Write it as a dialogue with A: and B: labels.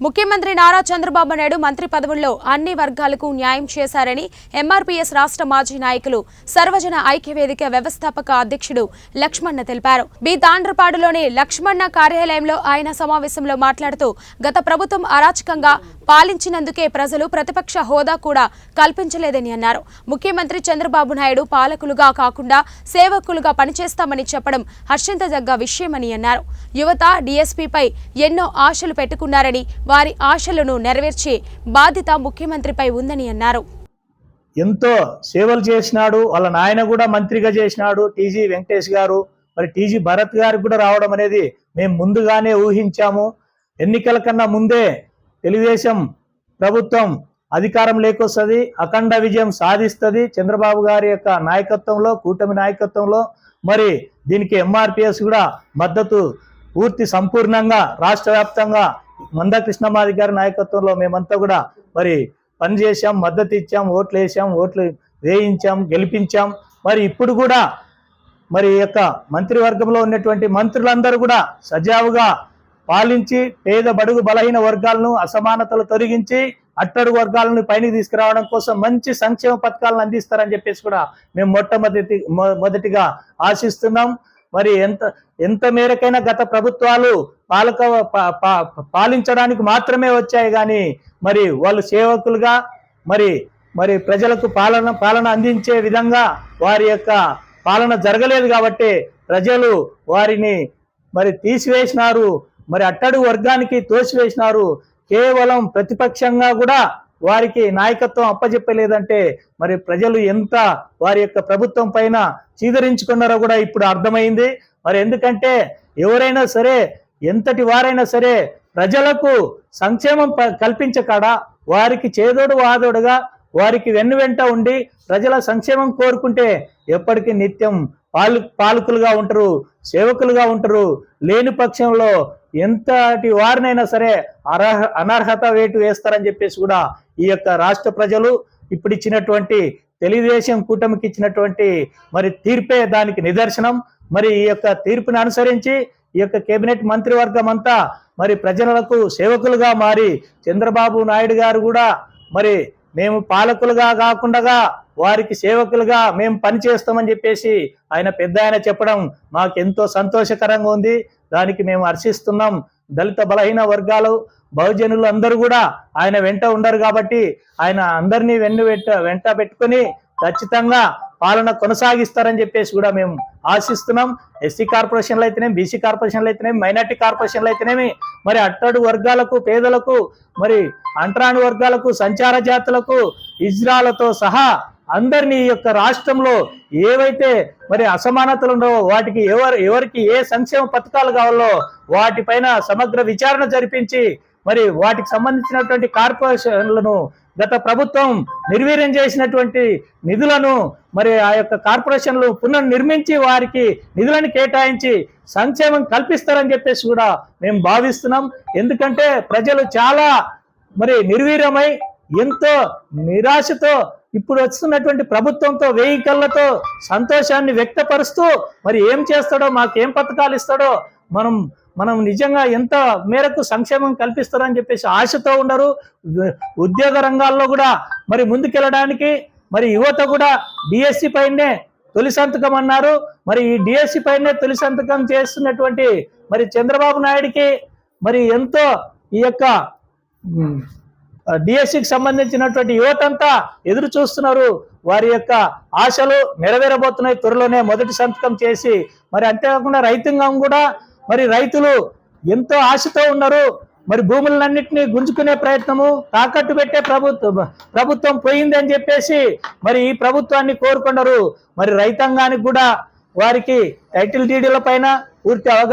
A: ముఖ్యమంత్రి నారా చంద్రబాబు నాయుడు మంత్రి పదవుల్లో అన్ని వర్గాలకు న్యాయం చేశారని ఎంఆర్పీఎస్ రాష్ట్ర మాజీ నాయకులు సర్వజన ఐక్యవేదిక వ్యవస్థాపక అధ్యక్షుడు లక్ష్మణ తెలిపారు. బి. తాండ్రపాడులోని లక్ష్మణ కార్యాలయంలో ఆయన సమావేశంలో మాట్లాడుతూ గత ప్రభుత్వం అరాచకంగా పాలించినందుకే ప్రజలు ప్రతిపక్ష హోదా కూడా కల్పించలేదని అన్నారు. ముఖ్యమంత్రి చంద్రబాబు నాయుడు పాలకులుగా కాకుండా సేవకులుగా పనిచేస్తామని చెప్పడం హర్షించదగ్గ విషయమని అన్నారు. యువత డీఎస్పీపై ఎన్నో ఆశలు పెట్టుకున్నారని వారి ఆశలను నెరవేర్చే బాధ్యత ముఖ్యమంత్రిపై ఉందని అన్నారు.
B: ఎంతో సేవలు చేసినాడు వాళ్ళ నాయన కూడా మంత్రిగా చేసినాడు టీజీ వెంకటేష్ గారు మరి టీజీ భరత్ గారికి కూడా రావడం అనేది మేము ముందుగానే ఊహించాము. ఎన్నికల కన్నా ముందే తెలుగుదేశం ప్రభుత్వం అధికారం లేకొస్తుంది అఖండ విజయం సాధిస్తుంది. చంద్రబాబు గారి యొక్క నాయకత్వంలో కూటమి నాయకత్వంలో మరి దీనికి ఎంఆర్పిఎస్ కూడా మద్దతు పూర్తి సంపూర్ణంగా రాష్ట్ర వ్యాప్తంగా మంద కృష్ణమాది గారి నాయకత్వంలో మేమంతా కూడా మరి పనిచేసాం మద్దతు ఇచ్చాం ఓట్లు వేసాం ఓట్లు వేయించాం గెలిపించాం. మరి ఇప్పుడు కూడా మరి యొక్క మంత్రివర్గంలో ఉన్నటువంటి మంత్రులందరూ కూడా సజావుగా పాలించి పేద బడుగు బలహీన వర్గాలను అసమానతలు తొలగించి అట్టడుగు వర్గాలను పైన తీసుకురావడం కోసం మంచి సంక్షేమ పథకాలను అందిస్తారని చెప్పేసి కూడా మేము మొట్టమొదటి మొ- మొదటిగా ఆశిస్తున్నాం. మరి ఎంత ఎంత మేరకైనా గత ప్రభుత్వాలు పాలక పా- పా- పాలించడానికి మాత్రమే వచ్చాయి కానీ మరి వాళ్ళు సేవకులుగా మరి మరి ప్రజలకు పాలన పాలన అందించే విధంగా వారి యొక్క పాలన జరగలేదు కాబట్టి ప్రజలు వారిని మరి తీసివేసినారు మరి అట్టడుగు వర్గానికి తోసివేసినారు. కేవలం ప్రతిపక్షంగా కూడా వారికి నాయకత్వం అప్పచెప్పలేదంటే మరి ప్రజలు ఎంత వారి యొక్క ప్రభుత్వం పైన చీదరించుకున్నారో కూడా ఇప్పుడు అర్థమైంది. మరి ఎందుకంటే ఎవరైనా సరే ఎంతటి వారైనా సరే ప్రజలకు సంక్షేమం ప- కల్పించకాడా వారికి చేదోడు వాదోడుగా వారికి వెన్ను వెంట ఉండి ప్రజల సంక్షేమం కోరుకుంటే ఎప్పటికీ నిత్యం పాలు పాలకులుగా ఉంటారు సేవకులుగా ఉంటారు. లేని పక్షంలో ఎంతటి వారినైనా సరే అర్హ అనర్హత వేటు వేస్తారని చెప్పేసి కూడా ఈ యొక్క రాష్ట్ర ప్రజలు ఇప్పుడు ఇచ్చినటువంటి తెలుగుదేశం కూటమికి ఇచ్చినటువంటి మరి తీర్పే దానికి నిదర్శనం. మరి ఈ యొక్క తీర్పును అనుసరించి ఈ యొక్క కేబినెట్ మంత్రివర్గం అంతా మరి ప్రజలకు సేవకులుగా మారి చంద్రబాబు నాయుడు గారు కూడా మరి మేము పాలకులుగా కాకుండా వారికి సేవకులుగా మేము పని చేస్తామని చెప్పేసి ఆయన పెద్ద ఆయన చెప్పడం మాకెంతో సంతోషకరంగా ఉంది. దానికి మేము హర్షిస్తున్నాం. దళిత బలహీన వర్గాలు బహుజనులు అందరూ కూడా ఆయన వెంట ఉండరు కాబట్టి ఆయన అందరినీ వెన్ను వెంట వెంట పెట్టుకొని ఖచ్చితంగా పాలన కొనసాగిస్తారని చెప్పేసి కూడా మేము ఆశిస్తున్నాం. ఎస్సీ కార్పొరేషన్లు అయితేనేమి బీసీ కార్పొరేషన్లు అయితేనేమి మైనార్టీ కార్పొరేషన్లు అయితేనేమి మరి అట్టడు వర్గాలకు పేదలకు మరి అంటరాని వర్గాలకు సంచార జాతులకు ఇజ్రాలతో సహా అందరినీ ఈ యొక్క రాష్ట్రంలో ఏవైతే మరి అసమానతలు ఉండవో వాటికి ఎవరు ఎవరికి ఏ సంక్షేమ పథకాలు కావాలో వాటిపైన సమగ్ర విచారణ జరిపించి మరి వాటికి సంబంధించినటువంటి కార్పొరేషన్లను గత ప్రభుత్వం నిర్వీర్యం చేసినటువంటి నిధులను మరి ఆ యొక్క కార్పొరేషన్లు పునర్నిర్మించి వారికి నిధులను కేటాయించి సంక్షేమం కల్పిస్తారని చెప్పేసి కూడా మేము భావిస్తున్నాం. ఎందుకంటే ప్రజలు చాలా మరి నిర్వీర్యమై ఎంతో నిరాశతో ఇప్పుడు వస్తున్నటువంటి ప్రభుత్వంతో వేయి కళ్ళతో సంతోషాన్ని వ్యక్తపరుస్తూ మరి ఏం చేస్తాడో మాకేం పథకాలు ఇస్తాడో మనం మనం నిజంగా ఎంత మేరకు సంక్షేమం కల్పిస్తారని చెప్పేసి ఆశతో ఉండరు. ఉద్యోగ రంగాల్లో కూడా మరి ముందుకెళ్ళడానికి మరి యువత కూడా డిఎస్సి పైనే తొలి సంతకం అన్నారు. మరి ఈ డిఎస్సి పైనే తొలి సంతకం చేస్తున్నటువంటి మరి చంద్రబాబు నాయుడికి మరి ఎంతో ఈ యొక్క డిఎస్సికి సంబంధించినటువంటి యువతంతా ఎదురు చూస్తున్నారు. వారి యొక్క ఆశలు నెరవేరబోతున్నాయి. త్వరలోనే మొదటి సంతకం చేసి మరి అంతేకాకుండా రైతాంగం కూడా మరి రైతులు ఎంతో ఆశతో ఉన్నారు. మరి భూములన్నింటినీ గుంజుకునే ప్రయత్నము తాకట్టు పెట్టే ప్రభుత్వం ప్రభుత్వం పోయింది అని చెప్పేసి మరి ఈ ప్రభుత్వాన్ని కోరుకున్నారు మరి రైతాంగానికి కూడా వారికి టైటిల్ డీడీల పైన పూర్తి అవగాహన